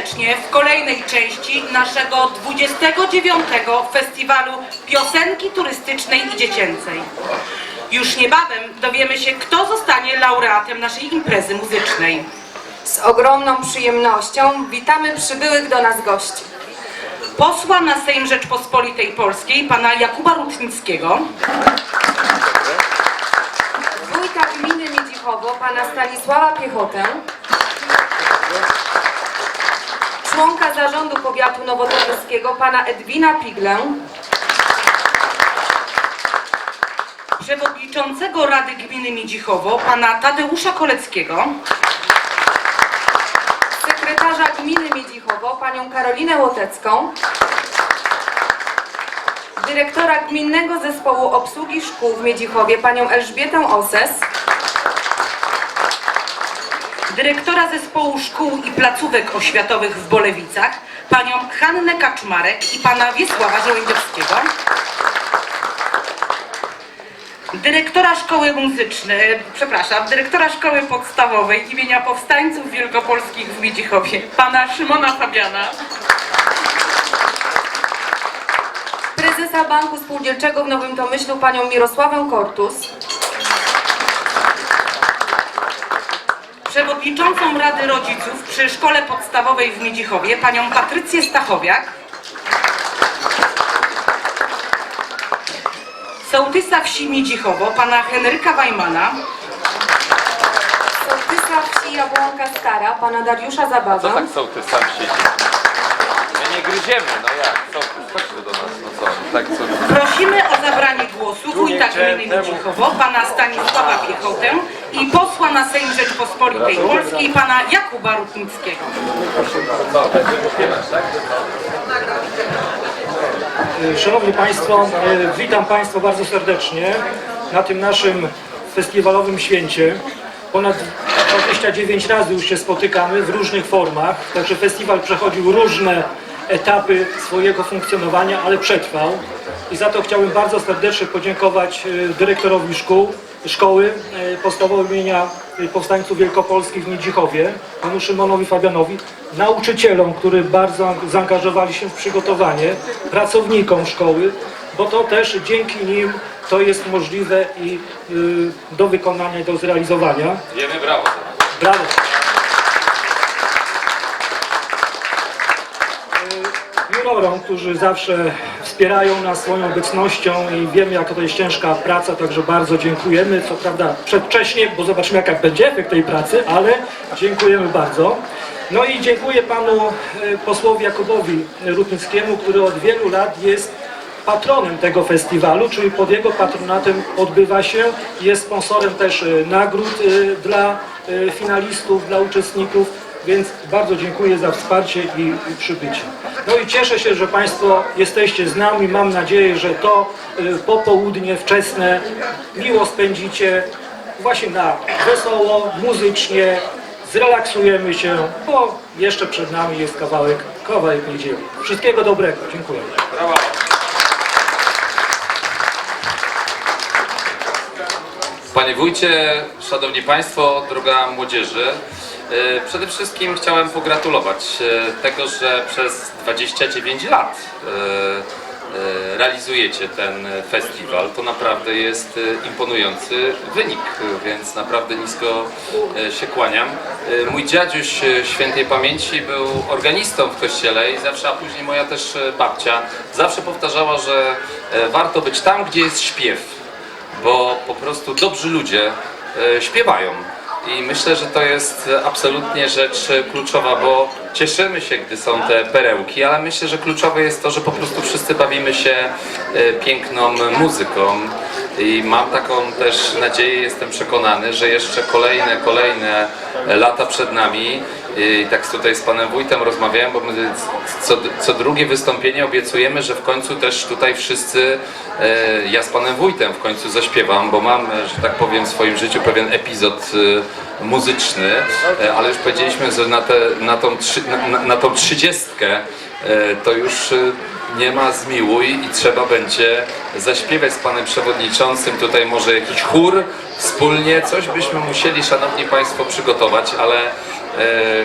serdecznie w kolejnej części naszego 29. Festiwalu Piosenki Turystycznej i Dziecięcej. Już niebawem dowiemy się, kto zostanie laureatem naszej imprezy muzycznej. Z ogromną przyjemnością witamy przybyłych do nas gości. Posła na Sejm Rzeczpospolitej Polskiej, pana Jakuba Rutnickiego, Wójta gminy Miedzichowo, pana Stanisława Piechotę. Członka zarządu powiatu nowotorskiego, pana Edwina Piglę. przewodniczącego Rady Gminy Miedzichowo, pana Tadeusza Koleckiego, Sekretarza gminy Miedzichowo, panią Karolinę Łotecką. Dyrektora Gminnego Zespołu Obsługi Szkół w Miedzichowie, panią Elżbietę Oses. Dyrektora Zespołu Szkół i Placówek Oświatowych w Bolewicach, panią Hannę Kaczmarek i pana Wiesława Żołędziowskiego, dyrektora Szkoły Muzycznej, przepraszam, dyrektora Szkoły Podstawowej imienia Powstańców Wielkopolskich w Miedzichowie, pana Szymona Fabiana, Prezesa Banku Spółdzielczego w Nowym Tomyślu, panią Mirosławę Kortus. Przewodniczącą Rady Rodziców przy Szkole Podstawowej w Miedzichowie, panią Patrycję Stachowiak, sołtysa wsi Miedzichowo, pana Henryka Wajmana, Sołtysa wsi Jabłonka Stara, pana Dariusza Co Zabawę. tak sołtys sam siedzi? My nie gryziemy, no jak? Sołtys, chodź tu do nas, no co? Tak co? Prosimy zabranie głosu wójta gminy Miedzichowo, pana Stanisława Piechotę i posła na Sejm Rzeczpospolitej Polskiej, pana Jakuba Rutnickiego. Szanowni Państwo, e, witam Państwa bardzo serdecznie na tym naszym festiwalowym święcie. Ponad 29 razy już się spotykamy w różnych formach, także festiwal przechodził różne etapy swojego funkcjonowania, ale przetrwał. I za to chciałbym bardzo serdecznie podziękować e, dyrektorowi szkół, szkoły e, podstawowej imienia e, Powstańców Wielkopolskich w Miedzichowie, panu Szymonowi Fabianowi, nauczycielom, którzy bardzo zaangażowali się w przygotowanie, pracownikom szkoły, bo to też dzięki nim to jest możliwe i y, do wykonania i do zrealizowania. Wiemy brawo. Brawo! Jurorom, którzy zawsze wspierają nas swoją obecnością i wiemy, jaka to jest ciężka praca, także bardzo dziękujemy. Co prawda przedwcześnie, bo zobaczymy, jaka będzie efekt tej pracy, ale dziękujemy bardzo. No i dziękuję panu y, posłowi Jakubowi Rutnickiemu, który od wielu lat jest patronem tego festiwalu, czyli pod jego patronatem odbywa się, jest sponsorem też y, nagród y, dla finalistów, dla uczestników, więc bardzo dziękuję za wsparcie i, i przybycie. No i cieszę się, że Państwo jesteście z nami, mam nadzieję, że to y, popołudnie wczesne miło spędzicie właśnie na wesoło, muzycznie, zrelaksujemy się, bo jeszcze przed nami jest kawałek, kawałek niedzieli. Wszystkiego dobrego, dziękuję. Brawo. Panie wójcie, szanowni państwo, droga młodzieży, przede wszystkim chciałem pogratulować e, tego, że przez 29 lat e, e, realizujecie ten festiwal. To naprawdę jest e, imponujący wynik, więc naprawdę nisko e, się kłaniam. E, Mój dziadziuś e, świętej pamięci był organistą w kościele i zawsze, a później moja też e, babcia, zawsze powtarzała, że e, warto być tam, gdzie jest śpiew bo po prostu dobrzy ludzie e, śpiewają. I myślę, że to jest absolutnie rzecz kluczowa, bo cieszymy się, gdy są te perełki, ale myślę, że kluczowe jest to, że po prostu wszyscy bawimy się e, piękną muzyką. I mam taką też nadzieję, jestem przekonany, że jeszcze kolejne, kolejne lata przed nami. I tak tutaj z panem wójtem rozmawiałem, bo my co, co drugie wystąpienie obiecujemy, że w końcu też tutaj wszyscy, e, ja z panem wójtem w końcu zaśpiewam, bo mam, e, że tak powiem, w swoim życiu pewien epizod e, muzyczny, ale już powiedzieliśmy, że na, te, na, tą, trzy, na, na, tą trzydziestkę to już nie ma zmiłuj i trzeba będzie zaśpiewać z panem przewodniczącym. Tutaj może jakiś chór wspólnie, coś byśmy musieli, szanowni państwo, przygotować, ale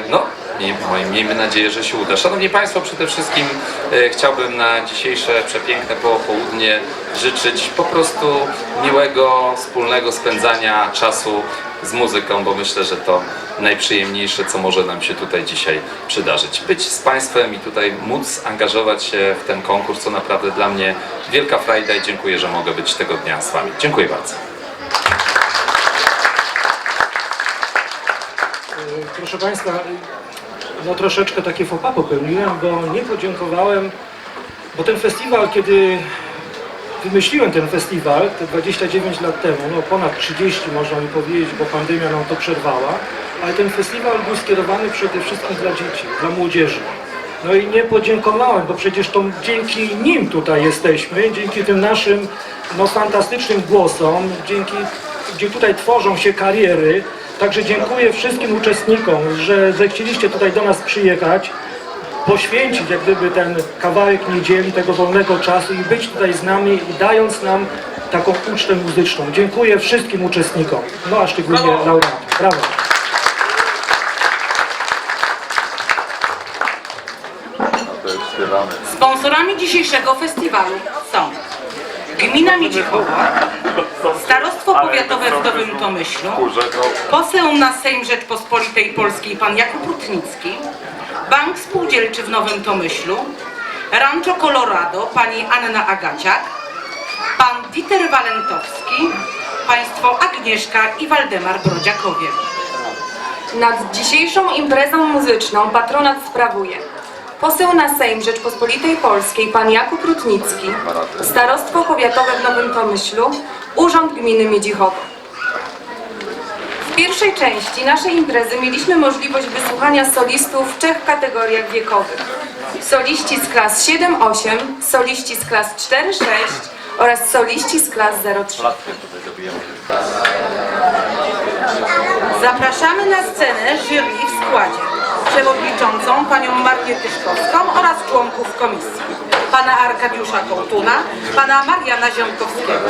no, Miej- moim- Miejmy nadzieję, że się uda. Szanowni Państwo, przede wszystkim e, chciałbym na dzisiejsze przepiękne popołudnie życzyć po prostu miłego, wspólnego spędzania czasu z muzyką, bo myślę, że to najprzyjemniejsze, co może nam się tutaj dzisiaj przydarzyć. Być z Państwem i tutaj móc angażować się w ten konkurs, to naprawdę dla mnie wielka frajda i dziękuję, że mogę być tego dnia z Wami. Dziękuję bardzo. Y, Proszę Państwa, no troszeczkę takie pas popełniłem, bo nie podziękowałem, bo ten festiwal, kiedy wymyśliłem ten festiwal, te 29 lat temu, no ponad 30 można mi powiedzieć, bo pandemia nam to przerwała, ale ten festiwal był skierowany przede wszystkim dla dzieci, dla młodzieży. No i nie podziękowałem, bo przecież to dzięki nim tutaj jesteśmy, dzięki tym naszym no, fantastycznym głosom, dzięki, gdzie tutaj tworzą się kariery. Także dziękuję wszystkim uczestnikom, że zechcieliście tutaj do nas przyjechać, poświęcić jak gdyby ten kawałek niedzieli, tego wolnego czasu i być tutaj z nami i dając nam taką ucztę muzyczną. Dziękuję wszystkim uczestnikom, no a szczególnie laureatom. Brawo. Sponsorami dzisiejszego festiwalu są Gmina Miedzichowa, Starostwo Powiatowe w Nowym Tomyślu, poseł na Sejm Rzeczpospolitej Polskiej pan Jakub Rutnicki, Bank Spółdzielczy w Nowym Tomyślu, Rancho Colorado pani Anna Agaciak, pan Dieter Walentowski, państwo Agnieszka i Waldemar Brodziakowie. Nad dzisiejszą imprezą muzyczną patronat sprawuje. Poseł na Sejm Rzeczpospolitej Polskiej pan Jakub Rutnicki, Starostwo Powiatowe w Nowym Tomyślu, Urząd Gminy Miedzichowo. W pierwszej części naszej imprezy mieliśmy możliwość wysłuchania solistów w trzech kategoriach wiekowych. Soliści z klas 7-8, soliści z klas 4-6 oraz soliści z klas 0-3. Zapraszamy na scenę jury w składzie. Przewodniczącą panią Marię Tyszkowską oraz członków komisji. Pana Arkadiusza Kołtuna, pana Mariana Ziątkowskiego.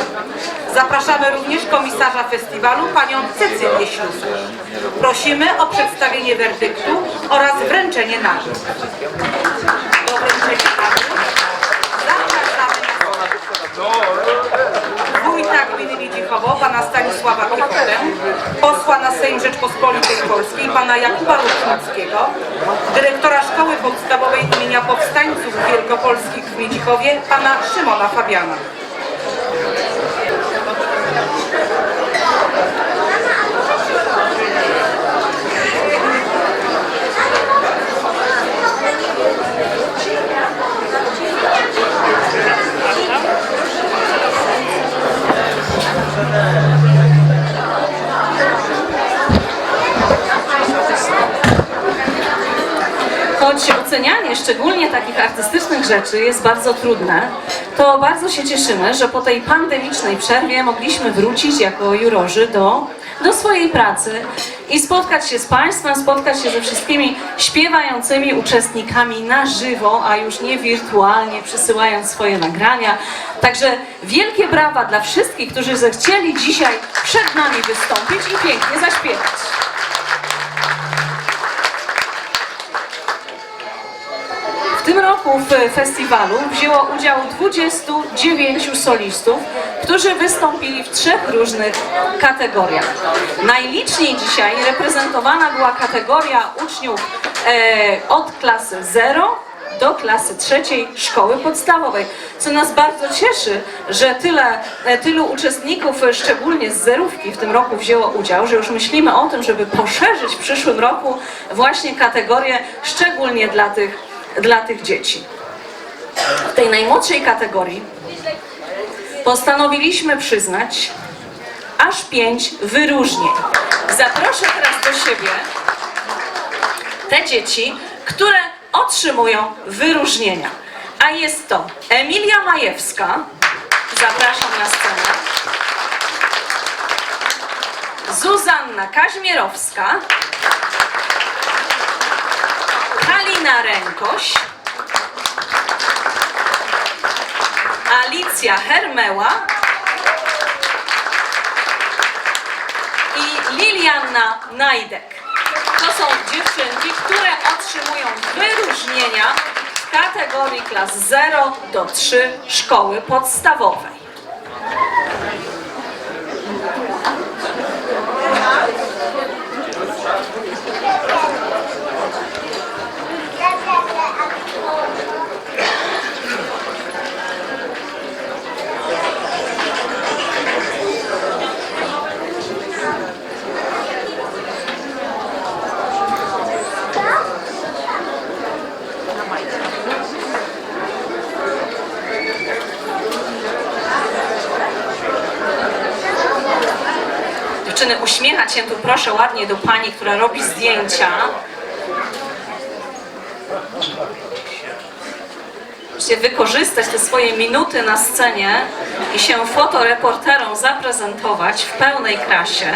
Zapraszamy również komisarza festiwalu, panią Cecylię Ślusę. Prosimy o przedstawienie werdyktu oraz wręczenie nagród. Do wręczenia zapraszamy na wójta gminy Miedzichowo, pana Stanisława Piechotę, posła na Sejm Rzeczpospolitej Polskiej, pana Jakuba Szkoły Podstawowej imienia Powstańców Wielkopolskich w Miedzichowie, pana Szymona Fabiana. Choć ocenianie szczególnie takich artystycznych rzeczy jest bardzo trudne, to bardzo się cieszymy, że po tej pandemicznej przerwie mogliśmy wrócić jako jurorzy do, do swojej pracy i spotkać się z Państwem, spotkać się ze wszystkimi śpiewającymi uczestnikami na żywo, a już nie wirtualnie, przysyłając swoje nagrania. Także wielkie brawa dla wszystkich, którzy zechcieli dzisiaj przed nami wystąpić i pięknie zaśpiewać. Roku w festiwalu wzięło udział 29 solistów, którzy wystąpili w trzech różnych kategoriach. Najliczniej dzisiaj reprezentowana była kategoria uczniów e, od klasy 0 do klasy trzeciej szkoły podstawowej. Co nas bardzo cieszy, że tyle, e, tylu uczestników, e, szczególnie z zerówki w tym roku wzięło udział, że już myślimy o tym, żeby poszerzyć w przyszłym roku właśnie kategorię szczególnie dla tych, dla tych dzieci. W tej najmłodszej kategorii postanowiliśmy przyznać aż pięć wyróżnień. Zaproszę teraz do siebie te dzieci, które otrzymują wyróżnienia. A jest to Emilia Majewska, zapraszam na scenę, Zuzanna Kaźmierowska, Halina Rękoś, Alicja Hermeła i Lilianna Najdek. To są dziewczynki, które otrzymują wyróżnienia w kategorii klas 0 do 3 szkoły podstawowej. Dziewczyny, uśmiechać się tu proszę ładnie do pani, która robi zdjęcia. Musicie wykorzystać te swoje minuty na scenie i się fotoreporterom zaprezentować w pełnej krasie.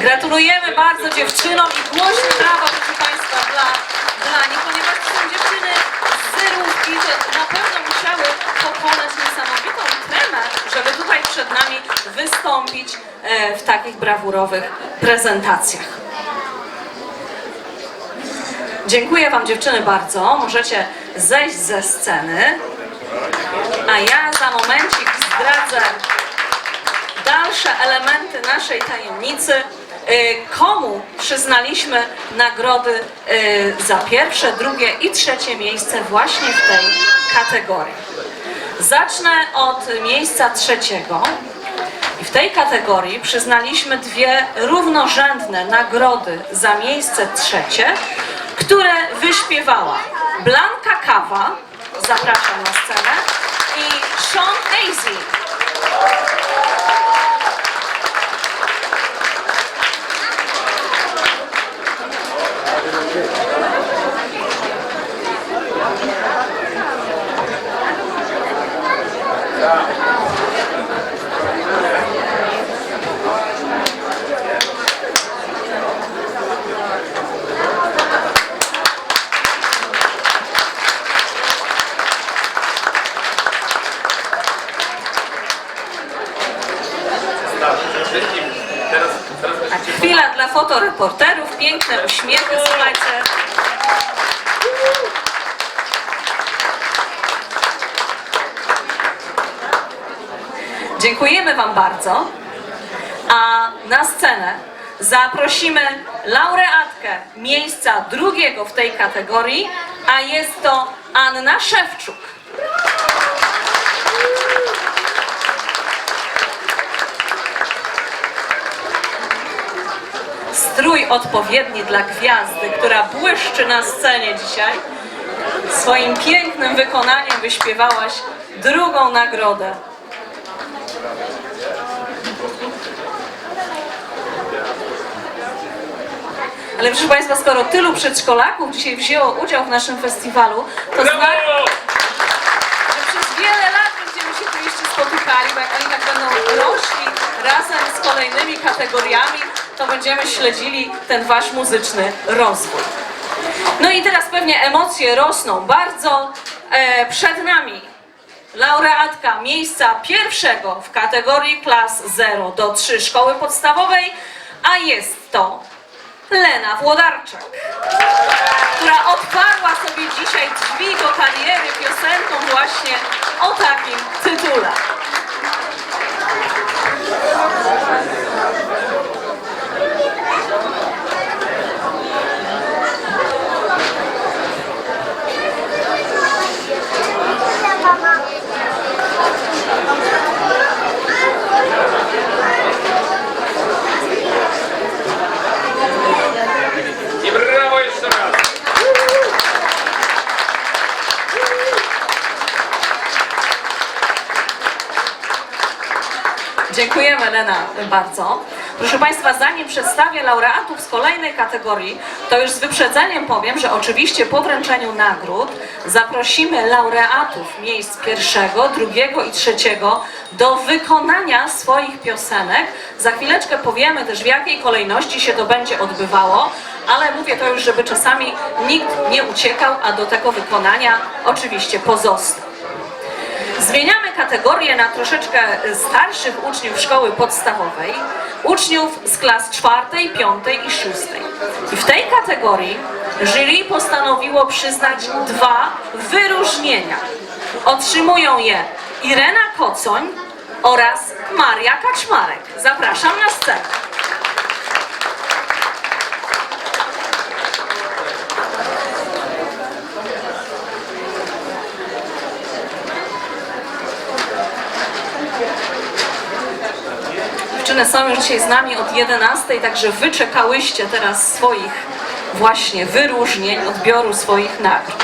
Gratulujemy bardzo dziewczynom i głośne brawa, proszę Państwa, dla, dla nich, ponieważ to są dziewczyny z Zerówki, to na pewno musiały pokonać niesamowitą tremę, żeby tutaj przed nami wystąpić e, w takich brawurowych prezentacjach. Dziękuję Wam dziewczyny bardzo. Możecie zejść ze sceny. A ja za momencik zdradzę dalsze elementy naszej tajemnicy. Y, Komu przyznaliśmy nagrody y, za pierwsze, drugie i trzecie miejsce właśnie w tej kategorii. Zacznę od miejsca trzeciego. I w tej kategorii przyznaliśmy dwie równorzędne nagrody za miejsce trzecie, które wyśpiewała Blanka Kawa, zapraszam na scenę, i Sean Hazy. Chwila dla fotoreporterów, piękne uśmiechy, słuchajcie. Dziękujemy Wam bardzo. A na scenę zaprosimy laureatkę miejsca drugiego w tej kategorii, a jest to Anna Szewczuk. Strój odpowiedni dla gwiazdy, która błyszczy na scenie dzisiaj. Swoim pięknym wykonaniem wyśpiewałaś drugą nagrodę. Ale proszę Państwa, skoro tylu przedszkolaków dzisiaj wzięło udział w naszym festiwalu, to znak, że przez wiele lat będziemy się tu jeszcze spotykali, bo jak oni tak będą rośli razem z kolejnymi kategoriami, to będziemy śledzili ten Wasz muzyczny rozwój. No i teraz pewnie emocje rosną bardzo. E, przed nami laureatka miejsca pierwszego w kategorii klas 0 do 3 szkoły podstawowej, a jest to Lena Włodarczak, która otwarła sobie dzisiaj drzwi do kariery piosenką właśnie o takim tytule. Bardzo. Proszę Państwa, zanim przedstawię laureatów z kolejnej kategorii, to już z wyprzedzeniem powiem, że oczywiście po wręczeniu nagród zaprosimy laureatów miejsc pierwszego, drugiego i trzeciego do wykonania swoich piosenek. Za chwileczkę powiemy też w jakiej kolejności się to będzie odbywało, ale mówię to już, żeby czasami nikt nie uciekał, a do tego wykonania oczywiście pozostał. Zmieniamy kategorię na troszeczkę starszych uczniów szkoły podstawowej, uczniów z klas czwartej, piątej i szóstej. I w tej kategorii jury postanowiło przyznać dwa wyróżnienia. Otrzymują je Irena Kocoń oraz Maria Kaczmarek. Zapraszam na scenę. Dziewczyny są już dzisiaj z nami od 11, także wyczekałyście teraz swoich właśnie wyróżnień, odbioru swoich nagród.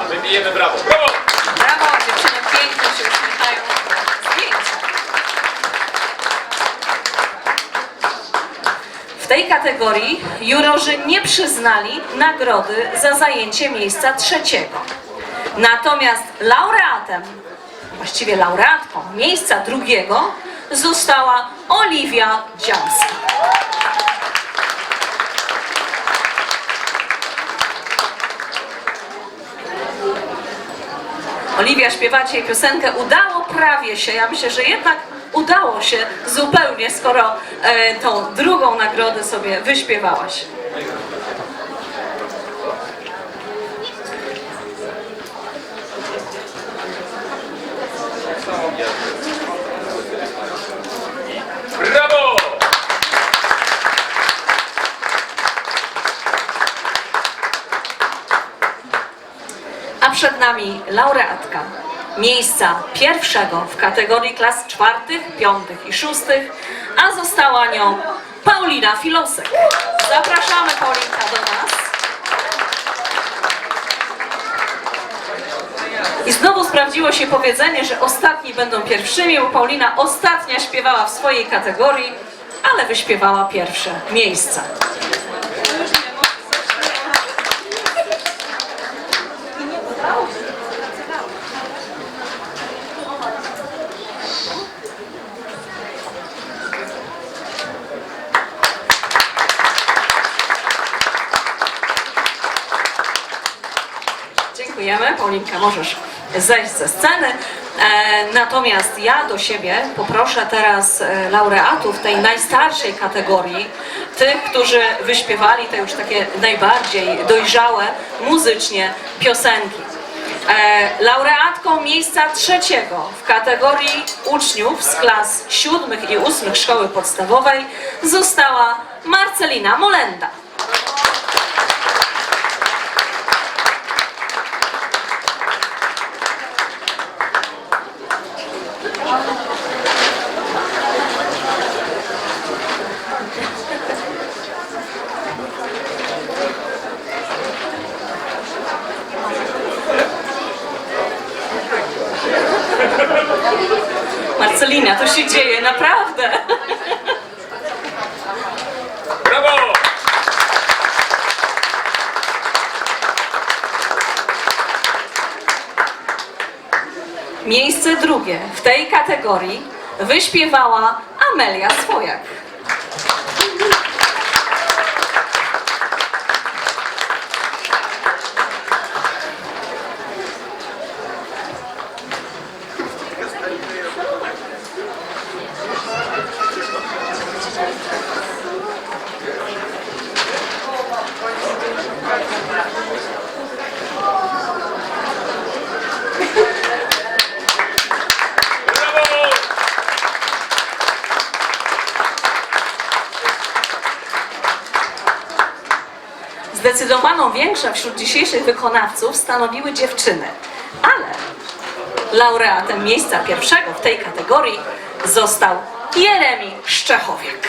A my bijemy brawo. Brawo! Brawo, dziewczyny pięknie się uśmiechają. Zdjęcia. W tej kategorii jurorzy nie przyznali nagrody za zajęcie miejsca trzeciego. Natomiast laureatem, właściwie laureatką miejsca drugiego została Oliwia Dziamska. Oliwia śpiewa dzisiaj piosenkę Udało prawie się. Ja myślę, że jednak udało się zupełnie, skoro e, tą drugą nagrodę sobie wyśpiewałaś. Brawo! A przed nami laureatka miejsca pierwszego w kategorii klas czwartych, piątych i szóstych, a została nią Paulina Filosek. Zapraszamy Paulinka do nas. I znowu sprawdziło się powiedzenie, że ostatni będą pierwszymi, bo Paulina ostatnia śpiewała w swojej kategorii, ale wyśpiewała pierwsze miejsca. Możesz zejść ze sceny. E, natomiast ja do siebie poproszę teraz e, laureatów tej najstarszej kategorii, tych, którzy wyśpiewali te już takie najbardziej dojrzałe muzycznie piosenki. E, laureatką miejsca trzeciego w kategorii uczniów z klas siódmych i ósmych szkoły podstawowej została Marcelina Molenda. Marcelina, to się dzieje, naprawdę. Brawo! Miejsce drugie w tej kategorii wyśpiewała Amelia Swojak. Brawo! Zdecydowaną większość wśród dzisiejszych wykonawców stanowiły dziewczyny, ale laureatem miejsca pierwszego w tej kategorii został Jeremi Szczechowiak.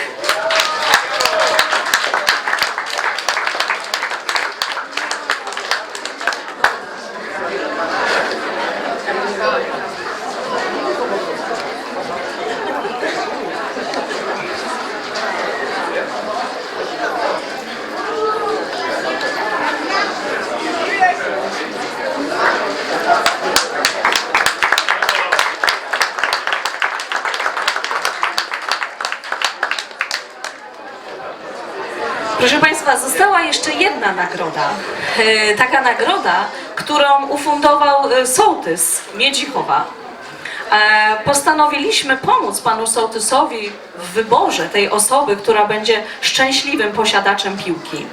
Proszę Państwa, została jeszcze jedna nagroda. E, Taka nagroda, którą ufundował e, sołtys Miedzichowa. E, Postanowiliśmy pomóc panu sołtysowi w wyborze tej osoby, która będzie szczęśliwym posiadaczem piłki.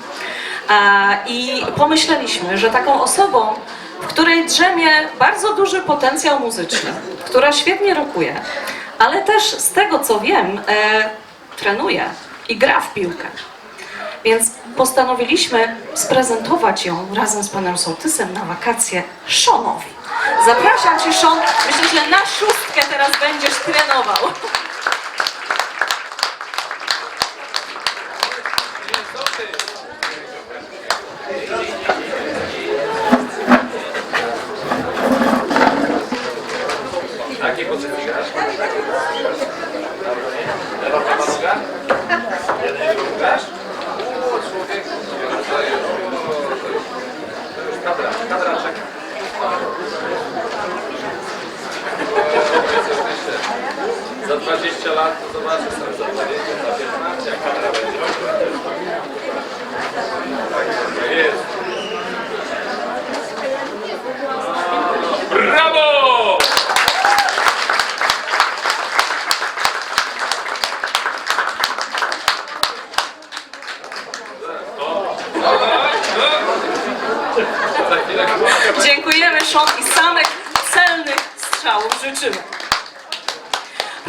I pomyśleliśmy, że taką osobą, w której drzemie bardzo duży potencjał muzyczny, która świetnie rokuje, ale też z tego co wiem, trenuje i gra w piłkę. Więc postanowiliśmy sprezentować ją razem z panem sołtysem na wakacje Szonowi. Zapraszam cię, Szon. Myślę, że na szóstkę teraz będziesz trenował. 20 lat to zobaczysz tam za 20, za 15, jak kadra będzie. Tak jest. Brawo! Dziękujemy, Szon, i samych celnych strzałów życzymy.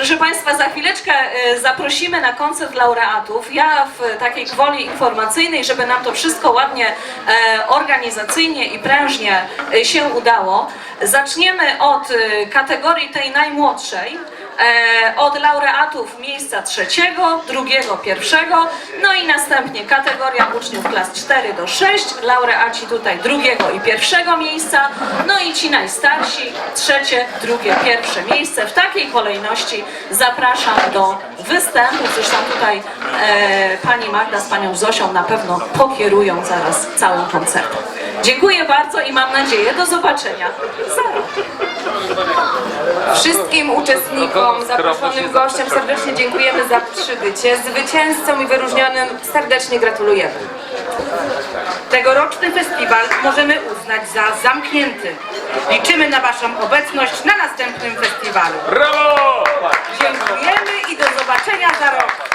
Proszę Państwa, za chwileczkę e, zaprosimy na koncert laureatów. Ja w takiej gwoli informacyjnej, żeby nam to wszystko ładnie e, organizacyjnie i prężnie e, się udało, zaczniemy od kategorii tej najmłodszej. E, od laureatów miejsca trzeciego, drugiego, pierwszego, no i następnie kategoria uczniów klas 4 do 6, laureaci tutaj drugiego i pierwszego miejsca, no i ci najstarsi, trzecie, drugie, pierwsze miejsce. W takiej kolejności zapraszam do występu, zresztą tutaj e, pani Magda z panią Zosią na pewno pokierują zaraz całym koncertem. Dziękuję bardzo i mam nadzieję do zobaczenia rok. Wszystkim uczestnikom, zaproszonym gościom serdecznie dziękujemy za przybycie. Zwycięzcom i wyróżnionym serdecznie gratulujemy. Tegoroczny festiwal możemy uznać za zamknięty. Liczymy na Waszą obecność na następnym festiwalu. Brawo! Dziękujemy i do zobaczenia za rok.